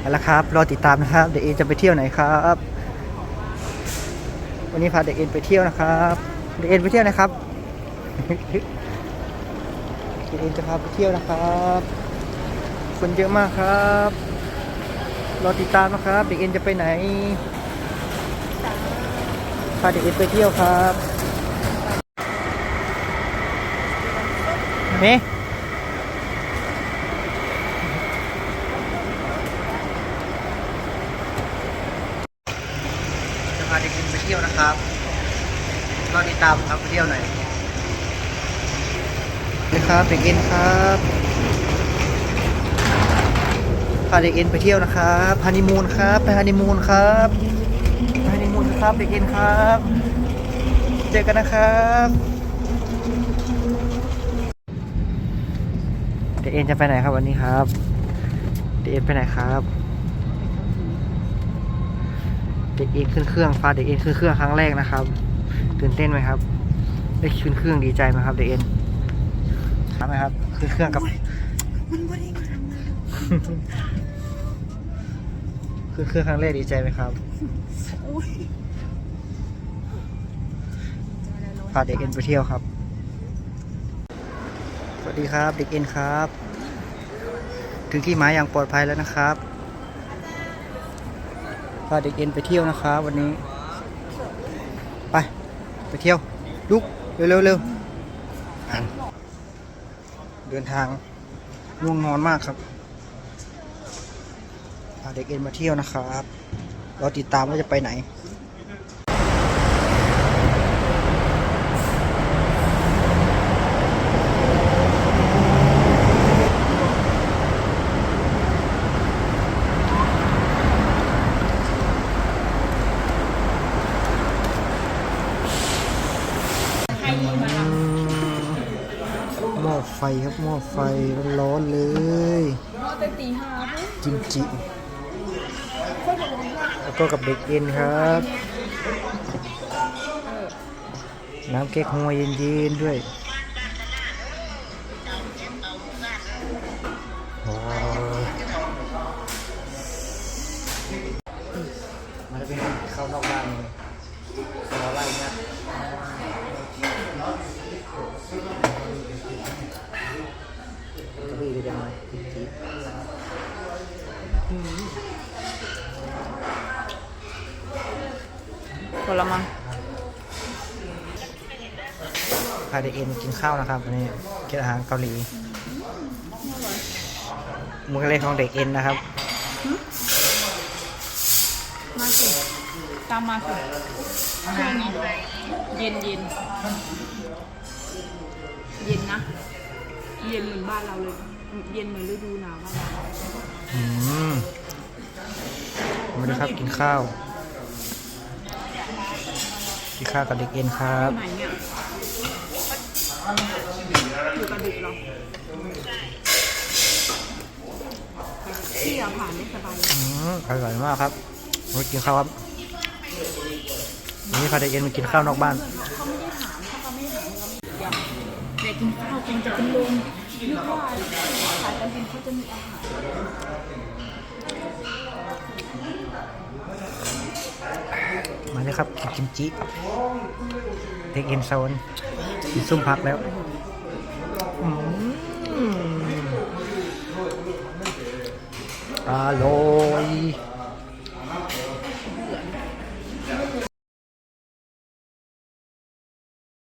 เอาละครับ รอติดตามนะครับ เด็กเอ็นจะไปเที่ยวไหนครับ วันนี้พาเด็กเอ็นไปเที่ยวนะครับ เด็กเอ็นไปเที่ยวนะครับ เด็กเอ็นจะพาไปเที่ยวนะครับ คนเยอะมากครับ รอติดตามนะครับ เด็กเอ็นจะไปไหน พาเด็กเอ็นไปเที่ยวครับเฮ้จะพาเด็กเอ็นไปเที่ยวนะครับรอติดตามครับไปเที่ยวหน่อยนะครับเด็กเอ็นครับพาเด็กเอ็นไปเที่ยวนะครับฮันนีมูนครับไปฮันนีมูนครับไปฮันนีมูนครับเด็กเอ็นครับ เจอกันนะครับเด็กเอ็นจะไปไหนครับวันนี้ครับเด็กเอ็นไปไหนครับ เด็กเอ็นขึ้นเครื่องพาเด็กเอ็นขึ้นเครื่องครั้งแรกนะครับ ตื่นเต้นไหมครับ ได้ขึ้นเครื่องดีใจไหมครับเด็กเอ็นทำไหมครับขึ้นเครื่องกับมันบ่ได้งามเลยขึ้นเครื่องครั้งแรกดีใจไหมครับโอ้ยพาเด็กเอ็นไปเที่ยวครับ สวัสดีครับเด็กเอ็นครับ ถึงที่หมายอย่างปลอดภัยแล้วนะครับ พาเด็กเอ็นไปเที่ยวนะคะวันนี้ ไป ไปเที่ยวลุกเร็วเร็วเร็วเดินทางง่วงนอนมากครับพาเด็กเอ็นมาเที่ยวนะครับ เราติดตามว่าจะไปไหน ไฟครับหม้อไฟร้อนๆเลยรอแต่ตีห้าปุ๊บกิมจิค่อยบอกว่าแล้วก็กับเด็กเอ็นครับ น้ำเก๊กฮวยเย็นๆด้วย ระบี่ได้ยังไงกิมจิผลมังพาเด็กเอ็นกินข้าวนะครับวันนี้กินอาหารเกาหลีมื้อเล็กของเด็กเอ็นนะครับ มาสิ ตามมาสิเครื่องเย็นเย็น เย็นนะ เย็นเหมือนบ้านเราเลย เย็นเหมือนฤดูหนาวบ้านเราอืมมาดูครับกินข้าว กินข้าวกับเด็กเอ็นครับ ที่ไหนเนี่ยอยู่กับเด็กเหรอเที่ยวผ่านได้สบายเลยอืมอร่อยมากครับมากินข้าวครับวันนี้พาเด็กเอ็นมากินข้าวนอกบ้าน เขาไม่ได้ถามถ้าเขาไม่ได้ถามเราไม่อยากเด็กกินข้าวคงจะเป็นลม นึกว่าขายตอนเย็นเขาจะมีอาหารมาเลยครับกิมจิเด็กเอ็นโซนกินซุ่มพักแล้วอร่อย